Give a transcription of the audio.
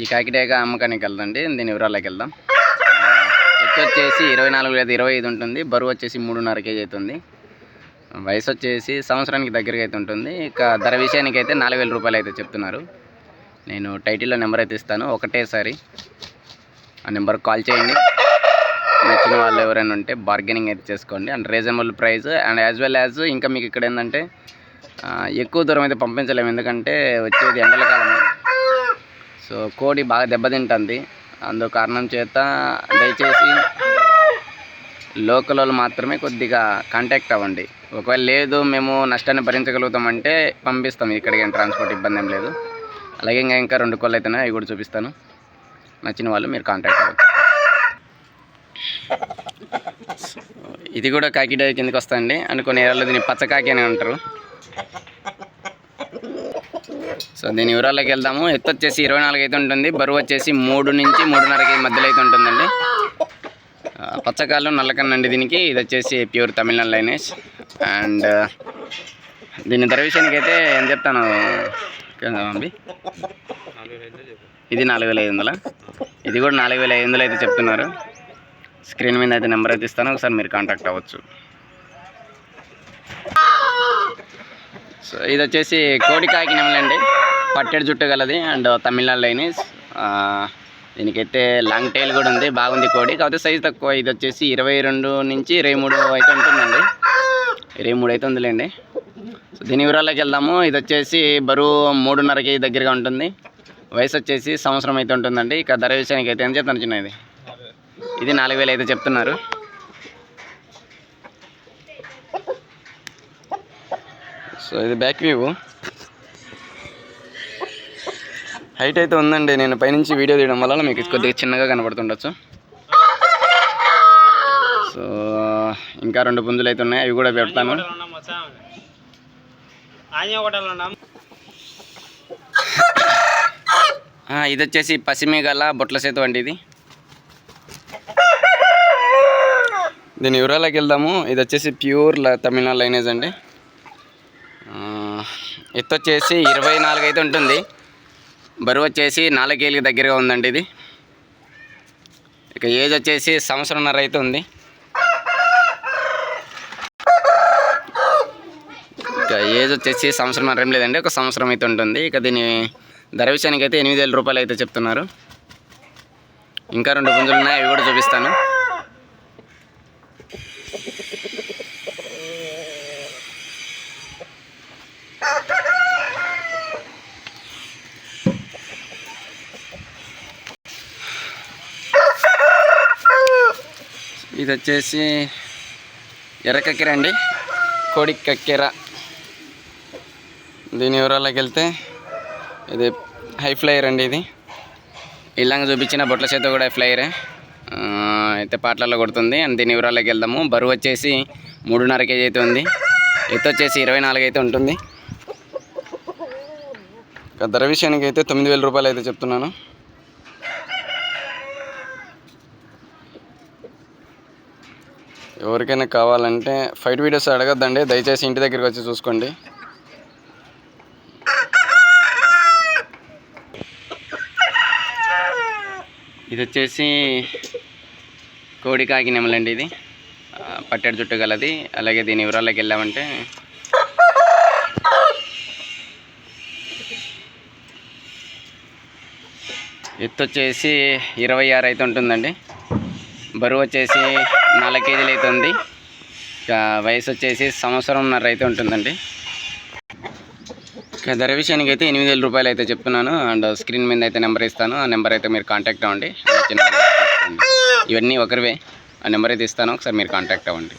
ఈ కాకిటేక అమ్మకానికి వెళ్దండి దీని వివరాలకి వెళ్దాం. ఎత్తు వచ్చేసి ఇరవై నాలుగు లేదా ఇరవై ఐదు ఉంటుంది బరువు వచ్చేసి మూడున్నర కేజీ అవుతుంది. వయసు వచ్చేసి సంవత్సరానికి దగ్గరగా అయితే ఉంటుంది ఇక ధర విషయానికి అయితే నాలుగు వేల రూపాయలు అయితే చెప్తున్నారు. నేను టైటిల్లో నెంబర్ అయితే ఇస్తాను ఒకటేసారి ఆ నెంబర్కి కాల్ చేయండి. నచ్చిన వాళ్ళు ఎవరైనా ఉంటే బార్గెనింగ్ అయితే చేసుకోండి. And reasonable price and as well as ఇంకా మీకు ఇక్కడ ఏంటంటే ఎక్కువ దూరం అయితే పంపించలేము ఎందుకంటే వచ్చేది ఎండల కాలం సో కోడి బాగా దెబ్బతింటుంది. అందు కారణం చేత దయచేసి లోకల్ వాళ్ళు మాత్రమే కొద్దిగా కాంటాక్ట్ అవ్వండి. ఒకవేళ లేదు మేము నష్టాన్ని భరించగలుగుతామంటే పంపిస్తాం. ఇక్కడికి ట్రాన్స్పోర్ట్ ఇబ్బంది ఏం లేదు. అలాగే ఇంకా ఇంకా రెండు కోళ్ళు అయితేనే అవి కూడా చూపిస్తాను. నచ్చిన వాళ్ళు మీరు కాంటాక్ట్ అవ్వచ్చు. ఇది కూడా కాకిడ కిందకి వస్తాయండి. అండ్ కొన్ని ఏరియాలో దీన్ని పచ్చకాకి అని అంటారు. సో దీని వివరాల్లోకి వెళ్దాము. ఎత్తు వచ్చేసి ఇరవై నాలుగు అయితే ఉంటుంది. బరువు వచ్చేసి మూడు నుంచి మూడున్నరకి మధ్యలో అయితే ఉంటుందండి. ఆ, పచ్చకాళ్ళు నల్లకన్నండి దీనికి. ఇది వచ్చేసి ప్యూర్ తమిళనాడు లైనేజ్ అండ్ దీని ధర విషయానికి అయితే ఏం చెప్తాను? అంబి ఇది నాలుగు వేల ఐదు వందల? ఇది కూడా నాలుగు వేల ఐదు వందలు అయితే చెప్తున్నారు. స్క్రీన్ మీద అయితే నెంబర్ అయితే ఇస్తాను. ఒకసారి మీరు కాంటాక్ట్ అవ్వచ్చు. సో ఇది వచ్చేసి కోడి నెమలండి పట్టెడు జుట్టు గలది అండ్ తమిళనాడు దీనికైతే లాంగ్ టైల్ కూడా ఉంది బాగుంది కోడి. కాకపోతే సైజ్ తక్కువ ఇది వచ్చేసి ఇరవై రెండు నుంచి ఇరవై మూడు అయితే ఉంటుందండి. ఇరవై మూడు అయితే ఉందిలేండి. సో దీని వివరాల్లోకి వెళ్దాము. ఇది వచ్చేసి బరువు మూడున్నరకి దగ్గరగా ఉంటుంది. వయసు వచ్చేసి సంవత్సరం అయితే ఉంటుందండి. ఇక ధర విషయానికి అయితే ఏం చెప్తాను ఇది నాలుగు వేలు అయితే చెప్తున్నారు. సో ఇది బ్యాక్ వ్యూ హైట్ అయితే ఉందండి. నేను పైనుంచి వీడియో తీయడం వల్ల మీకు కొద్దిగా చిన్నగా కనబడుతుండొచ్చు. సో ఇంకా రెండు పుంజులు అయితే ఉన్నాయి. అవి కూడా పెడతాను. ఇది వచ్చేసి పసిమేగల బొట్ల సేతు అండి ఇది. దీని వివరాలకు వెళ్దాము. ఇది వచ్చేసి ప్యూర్ తమిళనాడు లైనేజ్ అండి. ఎత్తు వచ్చేసి ఇరవై నాలుగు అయితే ఉంటుంది. బరువు వచ్చేసి నాలుగు దగ్గరగా ఉందండి ఇది. ఇక ఏజ్ వచ్చేసి సంవత్సరంన్నర అయితే ఉంది. ఇక ఏజ్ వచ్చేసి సంవత్సరంన్నర ఏం లేదండి ఒక సంవత్సరం అయితే ఉంటుంది. ఇక దీని ధర విషయానికి అయితే ఎనిమిది వేల రూపాయలు అయితే చెప్తున్నారు. ఇంకా రెండు పుంజులు ఉన్నాయి అవి కూడా చూపిస్తాను. ఇది వచ్చేసి ఎర్ర కక్కెర అండి. కోడి కక్కెర. దీని వివరాల్లోకి వెళ్తే ఇది హై ఫ్లైయర్ అండి ఇది. ఇలాగ చూపించిన బొట్ల చేత కూడా హై ఫ్లైయరే. అయితే పాటలలో కొడుతుంది. అండ్ దీని వివరాల్లోకి వెళ్దాము. బరువు వచ్చేసి మూడున్నర కేజీ అయితే ఉంది. ఎత్తు వచ్చేసి ఇరవై నాలుగు అయితే ఉంటుంది. ధర విషయానికి అయితే తొమ్మిది వేల రూపాయలు అయితే చెప్తున్నాను. ఎవరికైనా కావాలంటే ఫైట్ వీడియోస్ అడగద్దండి. దయచేసి ఇంటి దగ్గరికి వచ్చి చూసుకోండి. ఇది వచ్చేసి కోడి కాకినెమలండి ఇది. పట్టెడు చుట్టు గలది. అలాగే దీని వివరాల్లోకి వెళ్ళామంటే ఎత్తు వచ్చేసి ఇరవై ఆరు అయితే ఉంటుందండి. బరువు వచ్చేసి నాలుగు కేజీలు అయితే ఉంది. వయసు వచ్చేసి సంవత్సరంన్నర అయితే ఉంటుందండి. ధర విషయానికి అయితే ఎనిమిది వేల రూపాయలు అయితే చెప్తున్నాను. అండ్ స్క్రీన్ మీద అయితే నెంబర్ ఇస్తాను. ఆ నెంబర్ అయితే మీరు కాంటాక్ట్ అవ్వండి. ఇవన్నీ ఒకరివే. ఆ నెంబర్ అయితే ఇస్తాను. ఒకసారి మీరు కాంటాక్ట్ అవ్వండి.